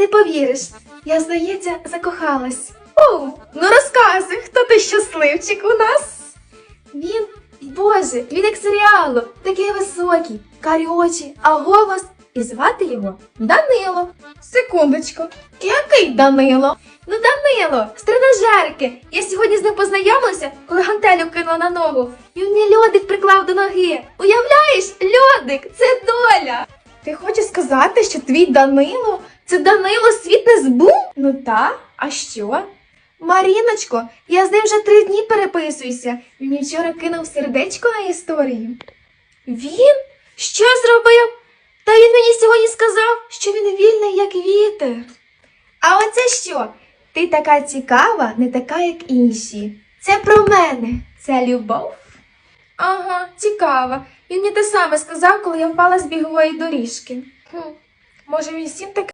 не повіриш. Я, здається, закохалась. О, ну розказуй, хто той щасливчик у нас? Він, боже, він як серіалу, такий високий, карі очі, а голос. І звати його Данило. Секундочку. Який Данило? Ну, Данило, з тренажерки. Я сьогодні з ним познайомилася, коли гантелю кинула на ногу. І мені льодик приклав до ноги. Уявляєш, льодик, це доля. Ти хочеш сказати, що твій Данило це Данило світ не збув? Ну та, а що? Маріночко, я з ним вже три дні переписуюся. Він вчора кинув сердечко на історію. Він? Що зробив? Та він мені сьогодні сказав, що він вільний, як вітер. А оце що? Ти така цікава, не така, як інші. Це про мене. Це любов. Ага, цікава. Він мені те саме сказав, коли я впала з бігової доріжки. Хм, може, він всім таке